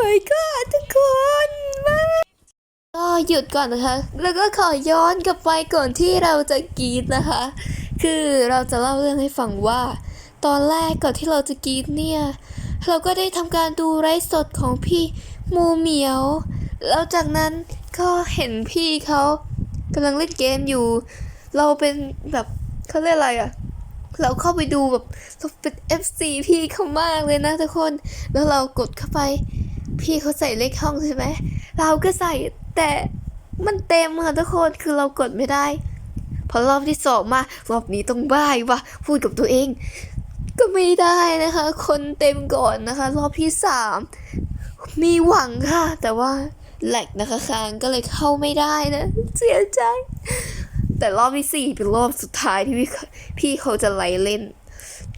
my god ทุกคนมาก็หยุดก่อนนะคะ แล้วก็ขอย้อนกลับไปก่อนที่เราจะกรีดนะคะ คือเราจะเล่าเรื่องให้ฟังว่า ตอนแรกก่อนที่เราจะกรีดเนี่ย เราก็ได้ทำการดูไลฟ์สดของพี่มูเหมียว แล้วจากนั้นก็เห็นพี่เขากำลังเล่นเกมอยู่ เราเป็นแบบเขาเรียกอะไรอะเราเข้าไปดูแบบเราเป็น FC พี่เขามากเลยนะทุกคน แล้วเรากดเข้าไป พี่เขาใส่เลขห้องใช่ไหมเราก็ใส่แต่มันเต็มค่ะทุกคนคือเรากดไม่ได้ พอรอบที่สองมารอบนี้ต้องบ้ายวะพูดกับตัวเอง ก็ไม่ได้นะคะ คนเต็มก่อนนะคะ รอบที่สามมีหวังค่ะ แต่ว่าแหลกนะคะค้างก็เลยเข้าไม่ได้นะเสียใจ แต่รอบที่สี่เป็นรอบสุดท้ายที่พี่พี่เขาจะไล่เล่น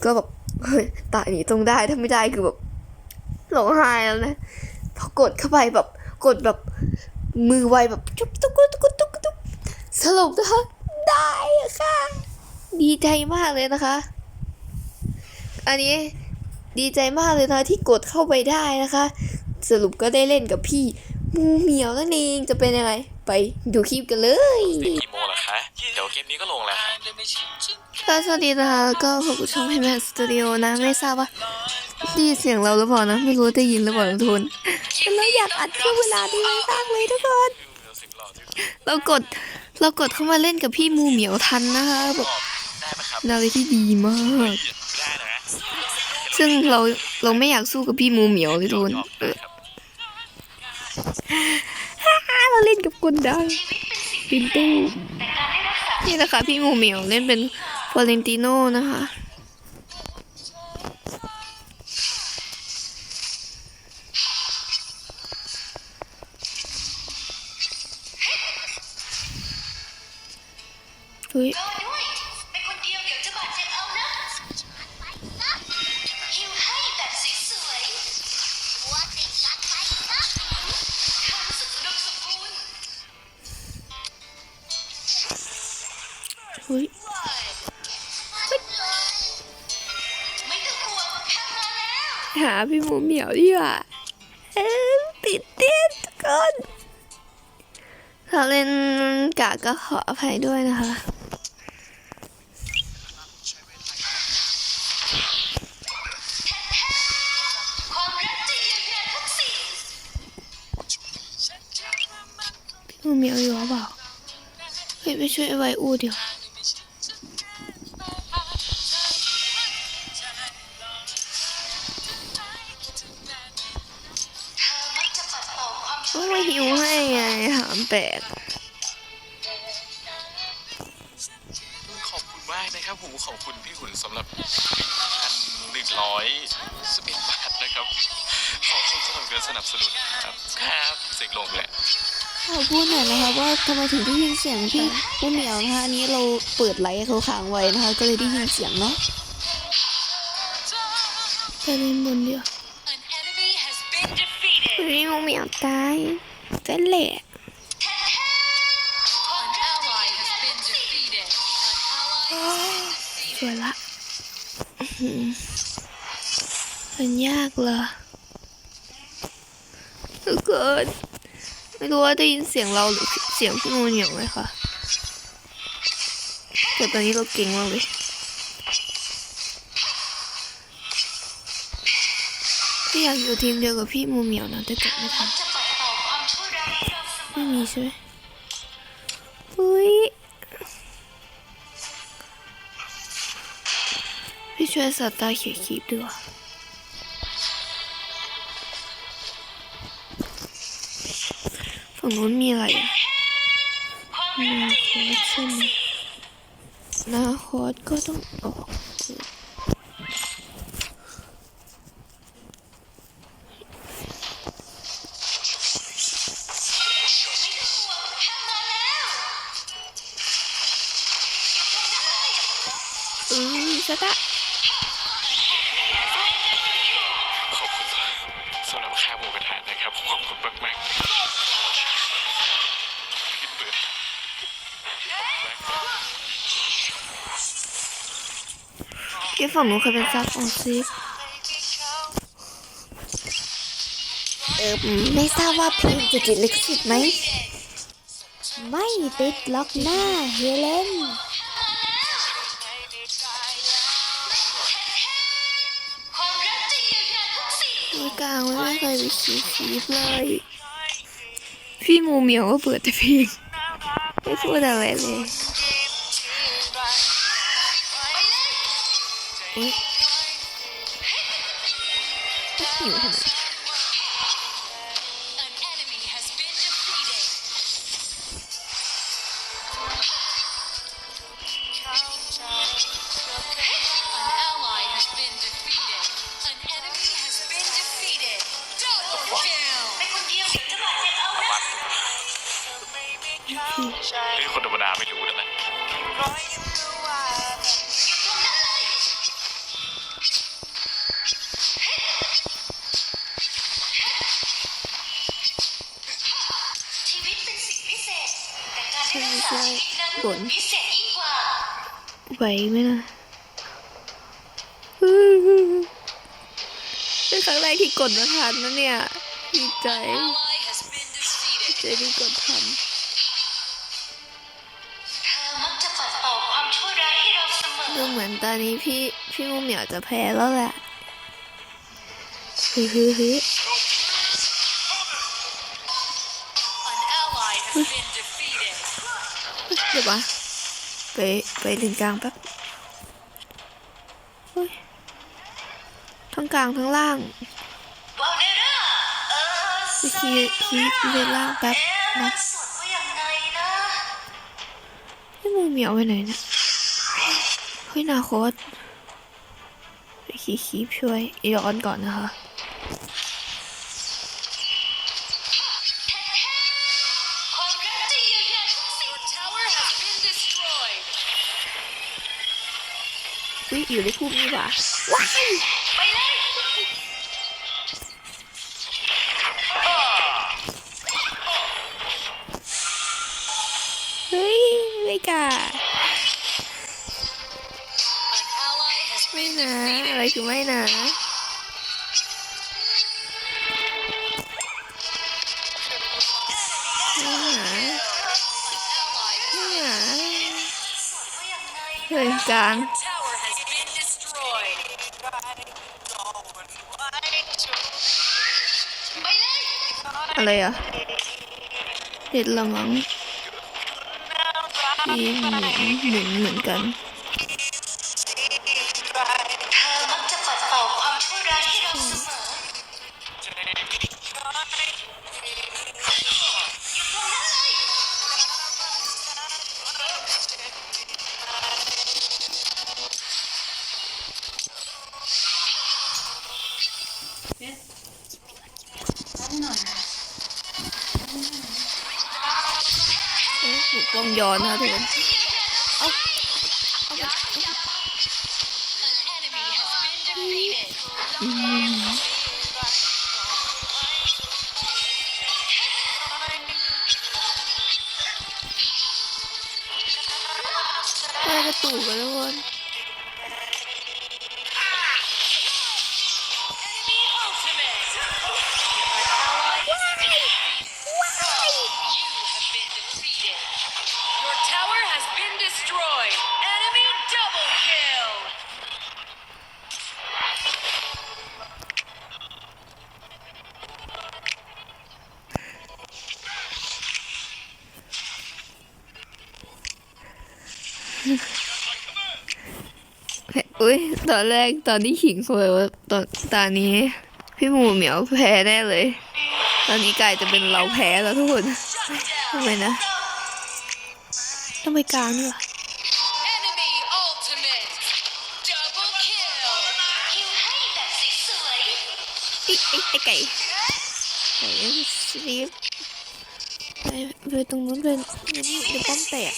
ก็แบบเฮ้ยตานี้ต้องได้ถ้าไม่ได้คือแบบร้องไห้แล้วนะ พอกดเข้าไปแบบกดแบบมือไวแบบจุ๊บตุ๊กตุ๊กตุ๊กตุ๊กตุ๊กสรุปนะคะได้ค่ะ ดีใจมากเลยนะคะ อันนี้ดีใจมากเลยนะที่กดเข้าไปได้นะคะ สรุปก็ได้เล่นกับพี่ มูเหมียวนั่นเองจะเป็นยังไง ไปดูคลิปกันเลยกี่โมงล่ะคะ เดี๋ยวเกมนี้ก็ลงแล้วครับก็สวัสดีนะคะแล้วก็ขอบคุณช่องให้แมนสตูดิโอนะ ไม่ทราบว่าได้ยินเสียงเราหรือเปล่านะ ไม่รู้ได้ยินหรือเปล่าทุกคนแต่เราอยากอัดช่วงเวลาดีมากเลยทุกคน เรากดเรากดเข้ามาเล่นกับพี่มูเหมียวทันนะคะแบบได้ไหมครับดาวที่ดีมากได้นะซึ่งเราเราไม่อยากสู้กับพี่มูเหมียวเลยทุกคนยอม เออครับเราเล่นกับคนดังปินตู้นี่นะคะพี่มูเหมียวเล่นเป็นฟลอเรนติโน่นะคะเฮ้ยรอด้ย หมูเหมียวดีกว่าเอ้ยติดเต้นทุกคนถ้าเล่นกะก็ขออภัยด้วยนะคะพี่หมูเหมียวอยู่หรือเปล่าเฮ้ยไปช่วยไวอูเดี๋ยว การสนับสนุนครับครับเสียงลงแหละขอพูดหน่อยนะคะว่าทำไมถึงได้ยินเสียงพี่หมูเหมียวนะคะอันนี้เราเปิดไลท์ให้เขาค้างไว้นะคะ ก็เลยได้ยินเสียงเนาะไปเล่นบนเดียว An enemy has been defeated พี่หมูเหมียวตายเต้นแหละ An ally has been defeated An ally สวยละอื้อหือมันยากเห รอทุกคนไม่รู้ว่าได้ยินเสียงเราหรือเสียงพี่มูเหนียวไหมคะแต่ตอนนี้เราเก่งมากเลยที่อยากอยู่ทีมเดียวกับพี่มูเหมียวนะแต่กลับไม่ทันจะปัดเป่าความชั่วร้ายให้เราเสมไม่มีใช่ไหมอุ้ยพี่ช่วยสัตว์ตาเขียคีบดีกว่า ฝั่งนู้นมีอะไรอะความนารักคอสใช่ไหมนาคอสก็ต้องออกอืมสตาร์ ที่ฝั่งนู้นเคยเป็นซักออกซิเอออไม่ทราบว่าเพลงจะติดลิขสิทธิ์ไหม ไม่ติดล็อกหน้าเฮเลนมีกสิ่งกลางไม่เคยไปคีคีเลย พี่มูเหมียวก็เปิดแต่เพลงไม่พูดอะไรเลย อุ๊ยหิวทำไมหรือคนธรรมดาไม่รู้นะ ชีวิตนั้นบ่นพิเศษยิ่งกว่าไหวไหมนะเป็นครั้งแรกที่กดมาทันนะเนี่ยดีใจ Ally has been defeated. ใจที่กดทันเธอมักจะปัดเป่าความชั่วร้ายให้เราเสมอดูเหมือนตอนนี้พี่พี่มูเหมียวจะแพ้แล้วแหละฮึฮึฮึ วะไปไปถึงกลางแป๊บทั้งกลางทั้งล่างไปคีคีเลนล่างแป๊บนะนี่มูเหมียวไปไหนนี่ยเฮ้ยนาโคตไปคีคีช่วยย้อนก่อนนะคะ อุ้ยอยู่ในพุ่มนี่หว่าว้ายไปเลยเฮ้ยไม่กล้าไม่นะอะไรคือไม่นะไม่ อะไรอะเห็ดละมั้งที่หมุนหมุนเหมือนกัน Yeah. อุ้ยตอนแรกตอนที่ขิงคุยว่าตอนตอนนี้ พี่หมูเหมียวแพ้แน่เลย ตอนนี้กลายจะเป็นเราแพ้แล้วทุกคน Shut ทำ down. ไมนะ ต้องไปกลางด้วยวะ Enemy ultimate. Double kill. คิวให้แบบสวยไอ้ไอ้ไอ้ไก่ไก่สลีปไปไปตรงนู้นเป็นเดี๋ยวป้อมแตก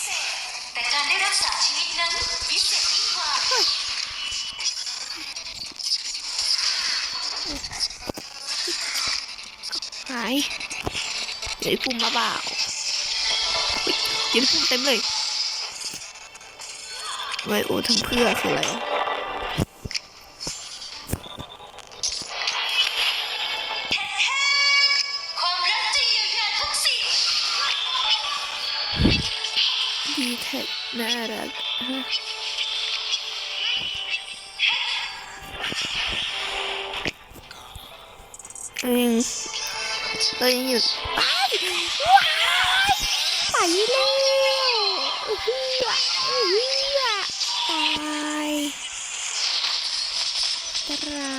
ายเดี๋ยวพุ่มมาเปล่าวเดี๋ยวพุ่มเต็มเลยไวโอทั้งเพื่อคืออะไร ตายตาย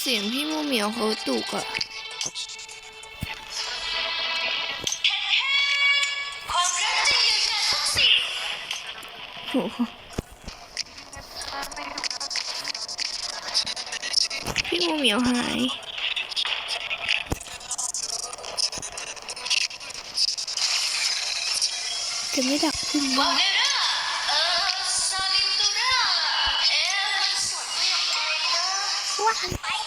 เสียงพี่มูเหมียวเขาตุกอะโอ้พี่มูเหมียวหายจะไม่ดักพึ่งบ้าว่า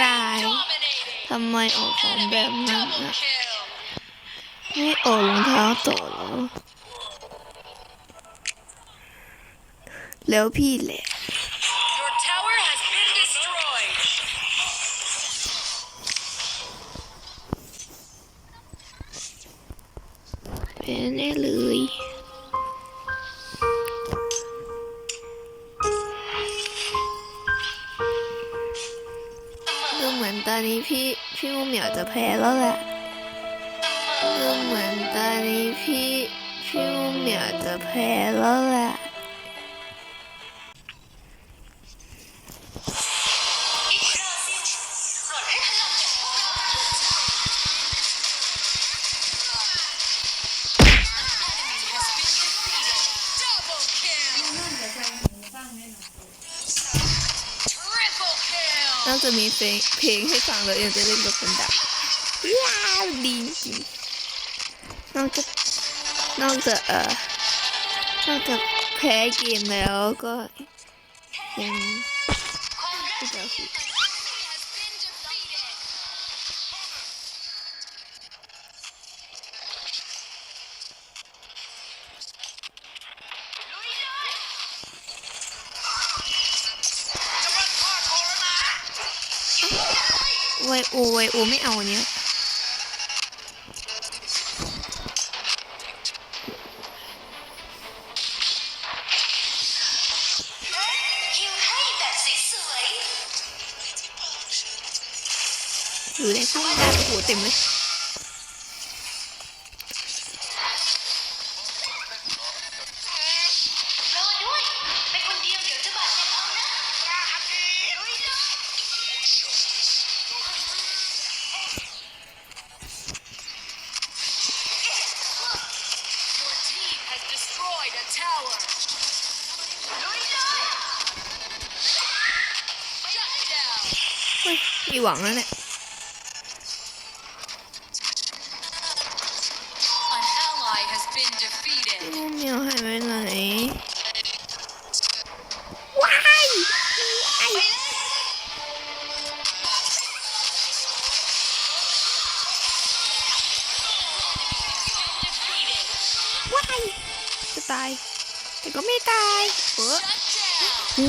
ร้ายทำไมออกของแบบนั้น double อะไม่ออกรองเท้าต่อแล้ว แล้วพี่แหละเป็นแน่เลย พี่พี่มูเหมียวจะแพ้แล้วแหละดูเหมือนตอนนี้พี่พี่มูเหมียวจะแพ้แล้วแหละ นอ kill กจากมีเพลงเพลงให้ฟังแล้วยังจะเล่นกับคนดับว้าวดีจริงนอกจากนอกจากเอ่อนอกจากแพ้เกมแล้วก็ยังที่จะ ไวโอไวโอไม่เอาเนี้ยอยู่ในพุ่งได้โอ้โหเต็มเลย มีหวังแล้วเนี่ย An ally has been defeated.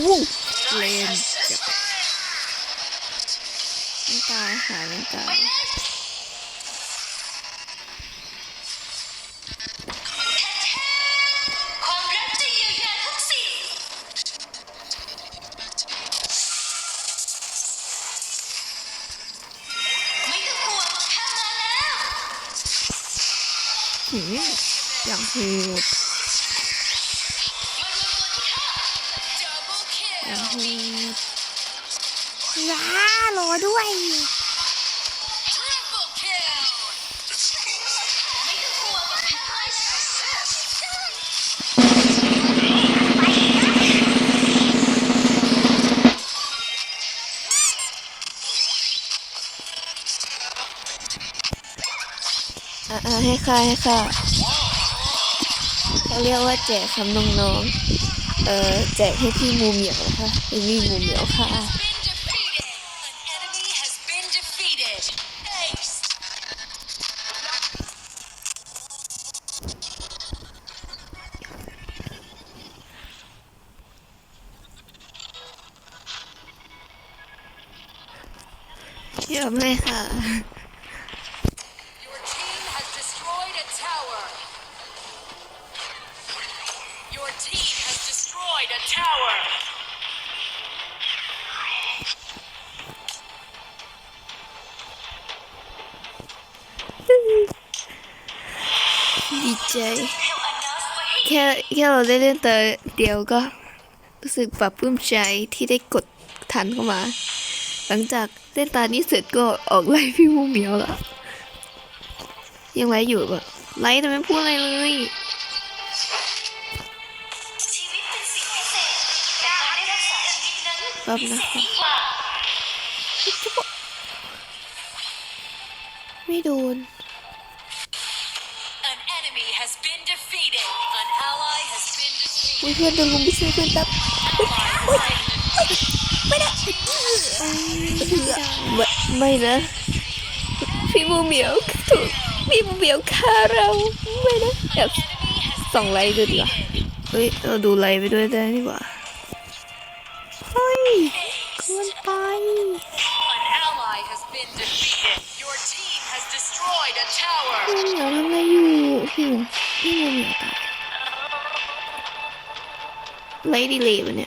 มู หือย่างโหดอย่างโหดร้าโลด้วย อ่าให้ค่ะให้ค่ะเขาเรียกว่าแจกคำน้องๆ เอ่อแจกให้พี่มูเหมียวนะคะพี่มูเหมียวค่ะ ใจแค่แค่เราได้เล่นแต่เดียวก็รู้สึกปรับปลื้มใจที่ได้กดทันเข้ามา หลังจากเล่นตานี้เสร็จก็ออกไล่พี่มูเหมียวแล้วยังไลฟ์อยู่แบบไลฟ์แต่ไม่พูดอะไรเลยชีวิตเป็นสิ่งพิเศษแต่การักษาชีวิตนั้นแป๊บนะคะไม่โดน enemy has been defeated. An ally has been อุ้ย defeated. เพื่อนโดนลุมไปช่วยเพื่อนแป๊บไม่ไม่นะ พี่มูเหมียวถูกพี่มูเหมียวฆ่าเราไม่นะแอบส่องไลฟ์ดูดีกว่าเฮ้ยเราดูไลฟ์ไปด้วยได้นี่หว่าเฮ้ยคุณไป An ally has been defeated. Your team has destroyed a tower. พี่มูเหมียวทำอะไรอยู่ พี่มูพี่มูเหมียว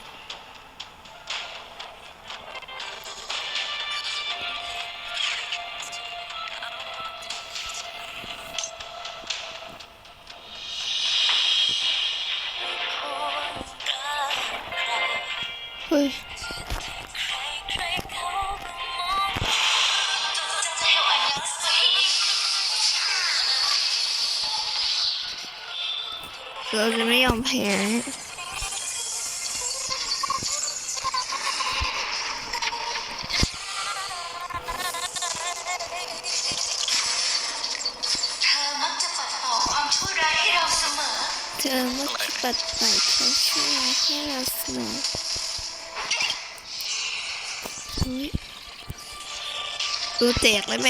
เราจะไม่ยอมแพ้เธอมักจะปัดเป่าความชั่วร้ายให้เราเสมอเธอมักจะปัดไปเขาช่วยให้เราเสมออุ๊ยรู้แจกเลยไหม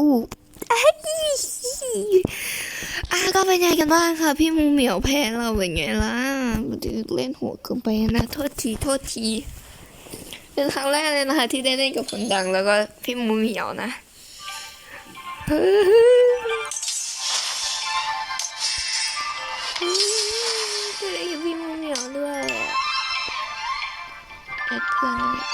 โอ้โหอ่อะก็เป็นไงกันบ้างค่ะ พี่มูเหมียวแพ้เราเป็นไงล่ะเล่นหัวเกินไปนะโทษทีโทษทีเป็นครั้งแรกเลยนะคะ ที่ได้เล่นกับคนดังแล้วก็พี่มูเหมียวนะเฮ้ยได้เล่นกับพี่มูเหมียวด้วยแอดเพื่อน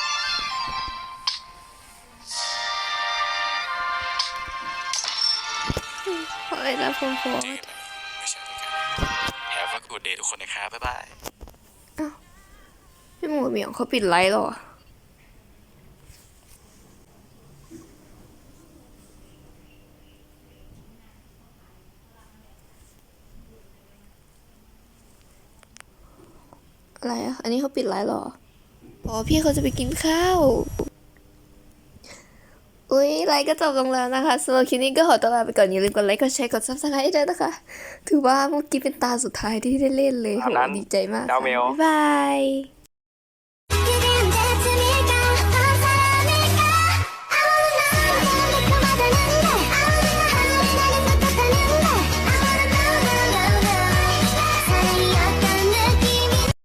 นี่แหละขอให้รับผมโพสเจอไหมไม่ใช่ด้วยกันแฮปปี้กูดเดย์ทุกคนนะครับบ๊ายบายพี่หมูเหมียวเขาปิดไลฟ์หรออะไรอะ อันนี้เขาปิดไลน์หรอ อ๋อ พี่เขาจะไปกินข้าว อุ้ยไลฟ์ก็จบลงแล้วนะคะสำหรับคลิปนี้ก็ขอตัวลาไปก่อนอย่าลืมกดไลค์กดแชร์กดซับสไครต์ด้วยนะคะ ถือว่าเมื่อกี้เป็นตาสุดท้ายที่ได้เล่นเลยโหอันนั้นดีใจมากดาวเมลบ๊ายบาย